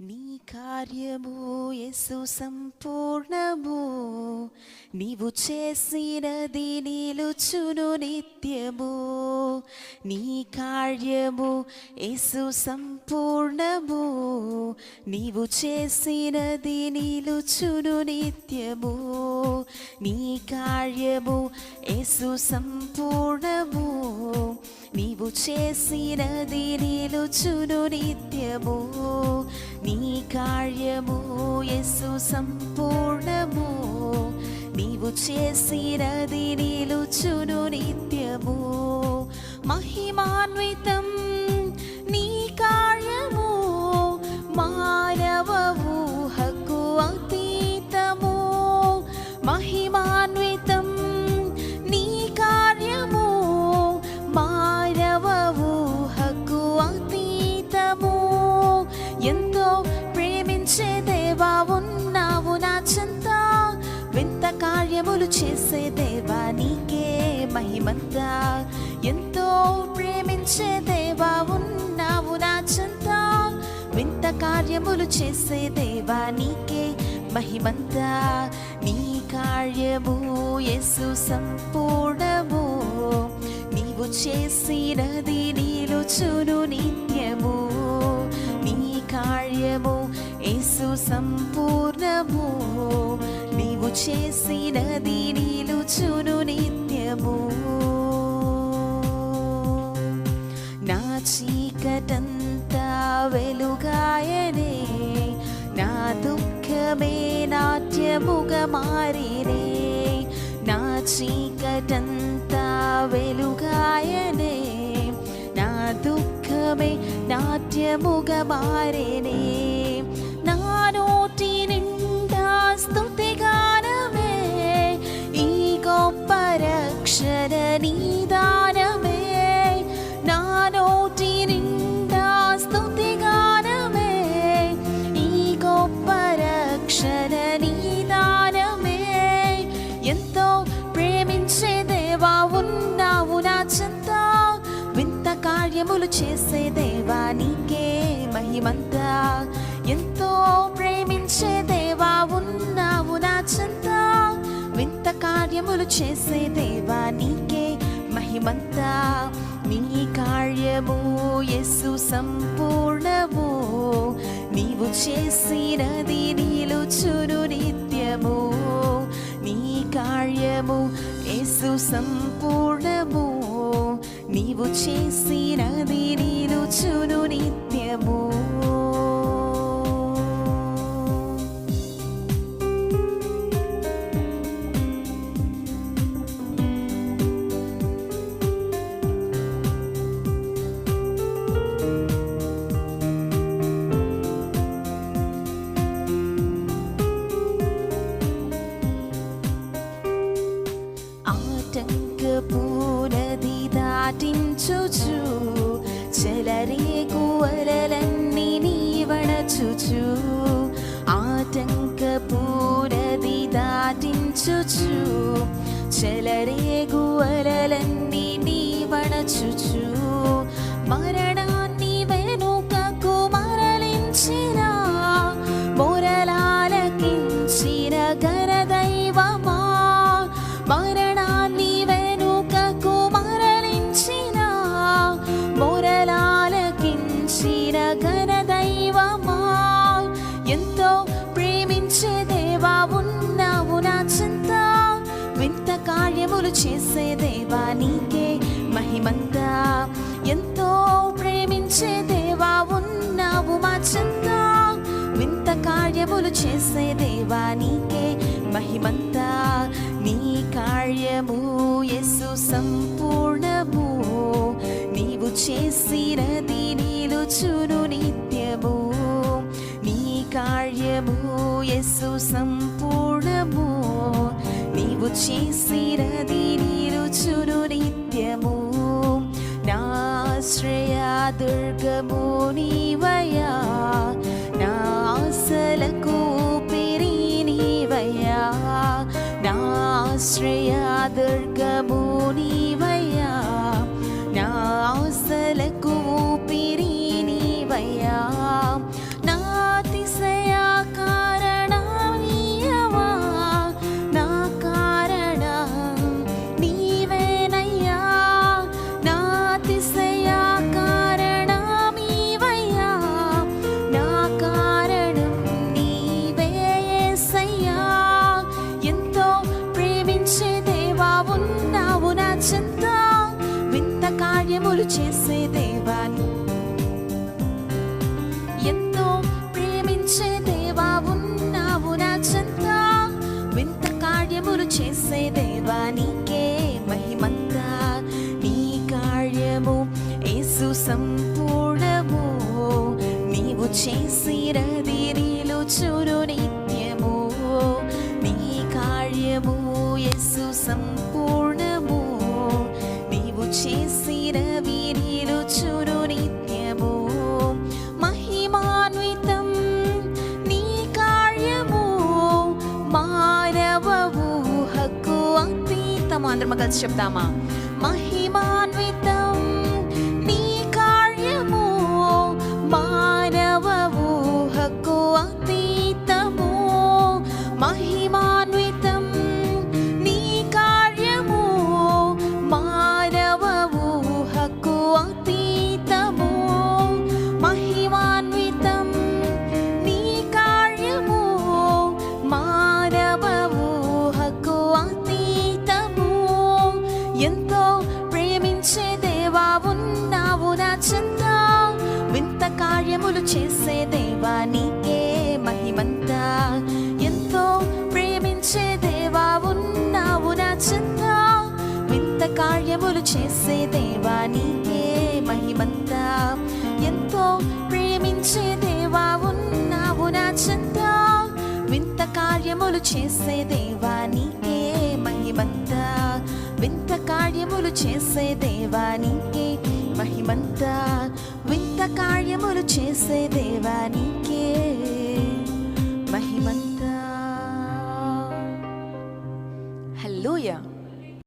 నీ కార్యము యేసు సంపూర్ణము. నీవు చేసినది నిలుచును నిత్యము. నీ కార్యము యేసు సంపూర్ణము. నీవు చేసినది నిలుచును నిత్యము. నీ కార్యము యేసు సంపూర్ణము. నీవు చేసినది నిలుచును నిత్యము. నీ కార్యము యేసు సంపూర్ణము. నీవు చేసినది నిలుచును నిత్యము. మహిమాన్వితం మహిమంతా ఎంతో ప్రేమించే దేవా ఉన్నావు నా చెంత. వింత కార్యములు చేసే దేవా నీకే మహిమంతా. నీ కార్యము యేసు సంపూర్ణము. నీవు చేసినది నిలుచును నిత్యము. నీ కార్యము యేసు సంపూర్ణము. నీవు చేసినది నిలుచును నిత్యము నా చీకటంతా వెలుగాయనే నా దుఃఖమే నాట్యముగా మారినే నా చీకటంతా వెలుగాయనే నా దుఃఖమే నాట్యముగా మారినే కార్యములు చేసే దేవా నీకే మహిమంతా. ఎంతో ప్రేమించే దేవా ఉన్నావు నా చెంత. వింత కార్యములు చేసే దేవా నీకే మహిమంతా. నీ కార్యము యేసు సంపూర్ణము. నీవు చేసినది నిలుచును నిత్యము. నీ కార్యము యేసు సంపూర్ణము. నీవు చేసినది నేను నిలుచును నిత్యము చెలరేగు అలలన్నీ నీవణచుచు మరణాన్ని చేసే దేవా నీకే మహిమంతా ఎంతో ప్రేమించే దేవా ఉన్నావు మా చింత వింత కార్యములు చేసే దేవా నీకే మహిమంతా నీ కార్యము యేసు సంపూర్ణము. నీవు చేసినది నిలుచును నిత్యము. నీ కార్యము యేసు సంపూర్ణము. నీవు చేసినది ആശ്രയാതിർക്കും చేసిరదిరిలు చురు నిత్యము నీ కార్యము యేసు సంపూర్ణము నీవు చేసిరవి చురు నిత్యము మహిమాన్వితం నీ కార్యము మానవ హక్కు అతీతము. అందరం కలిసి చెప్తామా మహిమాన్వితం ఉన్నావు వింత కార్యములు చేసే దేవా నీకే మహిమంతా. ఎంతో ప్రేమించే దేవా ఉన్నావు నా చెంత వింత కార్యములు చేసే దేవా నీకే మహిమంతా. ఎంతో ప్రేమించే దేవా ఉన్నావు నా చెంత వింత కార్యములు చేసే దేవా నీకే మహిమంతా. వింత కార్యములు చేసే దేవా నీకే మహిమంతా వింత కార్యములు చేసే దేవానికే మహిమంతా. హల్లూయా